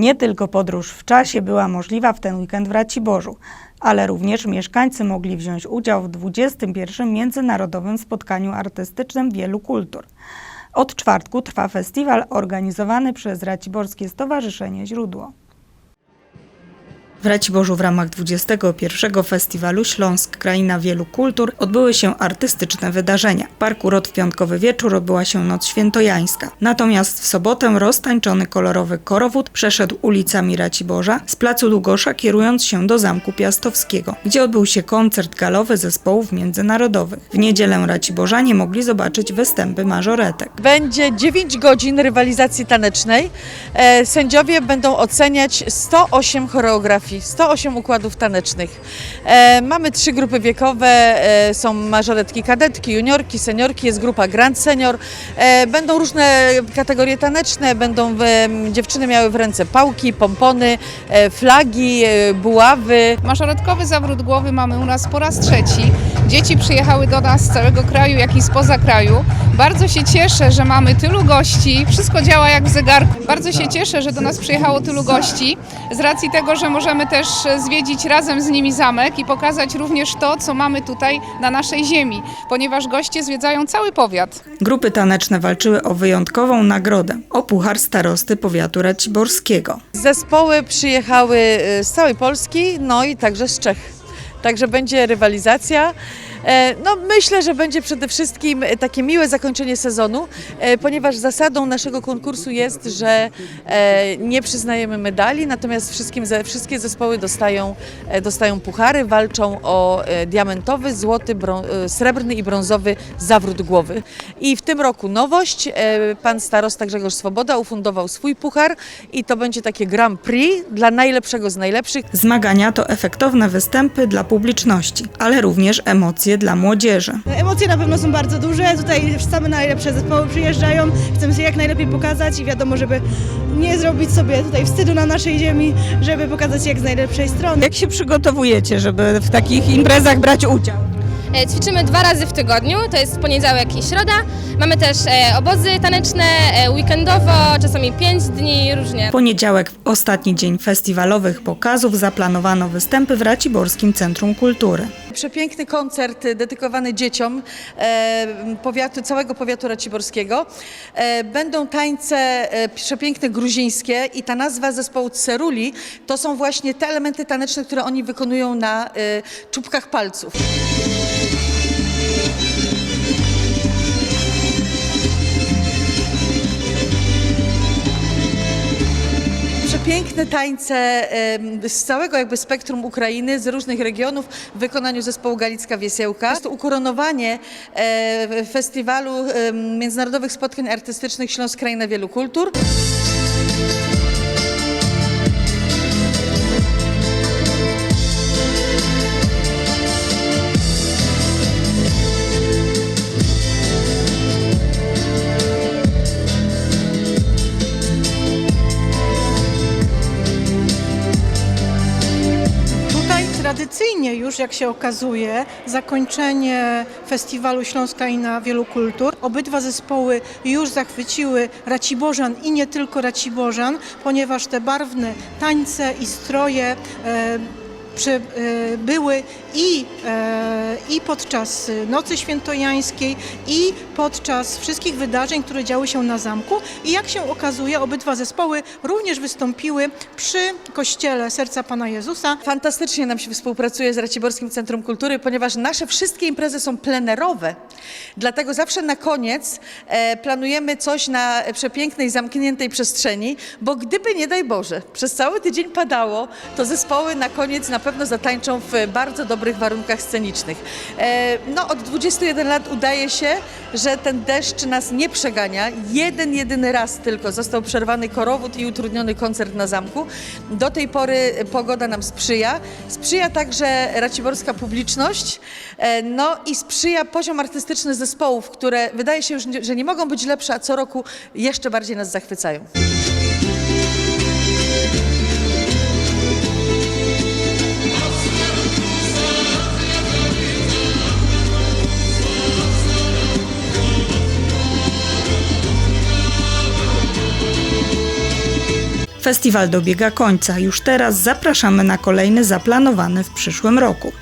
Nie tylko podróż w czasie była możliwa w ten weekend w Raciborzu, ale również mieszkańcy mogli wziąć udział w 21. Międzynarodowym Spotkaniu Artystycznym Wielu Kultur. Od czwartku trwa festiwal organizowany przez Raciborskie Stowarzyszenie Źródło. W Raciborzu w ramach 21. Festiwalu Śląsk Kraina Wielu Kultur odbyły się artystyczne wydarzenia. W Parku Rot w piątkowy wieczór odbyła się Noc Świętojańska. Natomiast w sobotę roztańczony kolorowy korowód przeszedł ulicami Raciborza z placu Długosza kierując się do Zamku Piastowskiego, gdzie odbył się koncert galowy zespołów międzynarodowych. W niedzielę Raciborzanie mogli zobaczyć występy mażoretek. Będzie 9 godzin rywalizacji tanecznej. E, Sędziowie będą oceniać 108 choreografii, 108 układów tanecznych. E, Mamy trzy grupy wiekowe, e, są mażoretki kadetki, juniorki, seniorki, jest grupa Grand Senior. E, Będą różne kategorie taneczne, będą w, dziewczyny miały w ręce pałki, pompony, e, flagi, e, buławy. Mażoretkowy zawrót głowy mamy u nas po raz trzeci. Dzieci przyjechały do nas z całego kraju, jak i spoza kraju. Bardzo się cieszę, że mamy tylu gości. Wszystko działa jak w zegarku. Bardzo się cieszę, że do nas przyjechało tylu gości. Z racji tego, że możemy też zwiedzić razem z nimi zamek i pokazać również to, co mamy tutaj na naszej ziemi, ponieważ goście zwiedzają cały powiat. Grupy taneczne walczyły o wyjątkową nagrodę o Puchar Starosty Powiatu Raciborskiego. Zespoły przyjechały y, z całej Polski, no i także z Czech. Także będzie rywalizacja. E, No, myślę, że będzie przede wszystkim takie miłe zakończenie sezonu, e, ponieważ zasadą naszego konkursu jest, że e, nie przyznajemy medali, natomiast wszystkim, wszystkie zespoły dostają, dostają puchary, walczą o diamentowy, złoty, srebrny i brązowy zawrót głowy. I w tym roku nowość, pan starosta Grzegorz Swoboda ufundował swój puchar i to będzie takie Grand Prix dla najlepszego z najlepszych. Zmagania to efektowne występy dla publiczności, ale również emocje dla młodzieży. Emocje na pewno są bardzo duże. Tutaj same najlepsze zespoły przyjeżdżają. Chcemy się jak najlepiej pokazać i wiadomo, żeby nie zrobić sobie tutaj wstydu na naszej ziemi, żeby pokazać się jak z najlepszej strony. Jak się przygotowujecie, żeby w takich imprezach brać udział? E, Ćwiczymy dwa razy w tygodniu, to jest poniedziałek i środa. Mamy też e, obozy taneczne, e, weekendowo, czasami pięć dni, różnie. W poniedziałek, ostatni dzień festiwalowych pokazów, zaplanowano występy w Raciborskim Centrum Kultury. Przepiękny koncert dedykowany dzieciom powiatu, całego powiatu raciborskiego. Będą tańce przepiękne gruzińskie i ta nazwa zespołu Ceruli to są właśnie te elementy taneczne, które oni wykonują na czubkach palców. Przepiękne tańce z całego jakby spektrum Ukrainy, z różnych regionów w wykonaniu zespołu Galicka Wiesełka. Jest to ukoronowanie e, festiwalu Międzynarodowych Spotkań Artystycznych Śląsk Kraina Wielu Kultur. Tradycyjnie już, jak się okazuje, zakończenie festiwalu Śląska i na wielu kultur. Obydwa zespoły już zachwyciły Raciborzan i nie tylko Raciborzan, ponieważ te barwne tańce i stroje e, e, były i, e, i podczas Nocy Świętojańskiej, i podczas wszystkich wydarzeń, które działy się na zamku. I jak się okazuje, obydwa zespoły również wystąpiły przy kościele Serca Pana Jezusa. Fantastycznie nam się współpracuje z Raciborskim Centrum Kultury, ponieważ nasze wszystkie imprezy są plenerowe. Dlatego zawsze na koniec e, planujemy coś na przepięknej, zamkniętej przestrzeni, bo gdyby nie daj Boże, przez cały tydzień padało, to zespoły na koniec na pewno zatańczą w bardzo dobrych warunkach scenicznych. E, no, od 21 lat udaje się, że ten deszcz nas nie przegania. Jeden, jedyny raz tylko został przerwany korowód i utrudniony koncert na zamku. Do tej pory pogoda nam sprzyja. Sprzyja także raciborska publiczność, e, no i sprzyja poziom artystyczny zespołów, które wydaje się, już, że nie mogą być lepsze, a co roku jeszcze bardziej nas zachwycają. Festiwal dobiega końca. Już teraz zapraszamy na kolejny zaplanowany w przyszłym roku.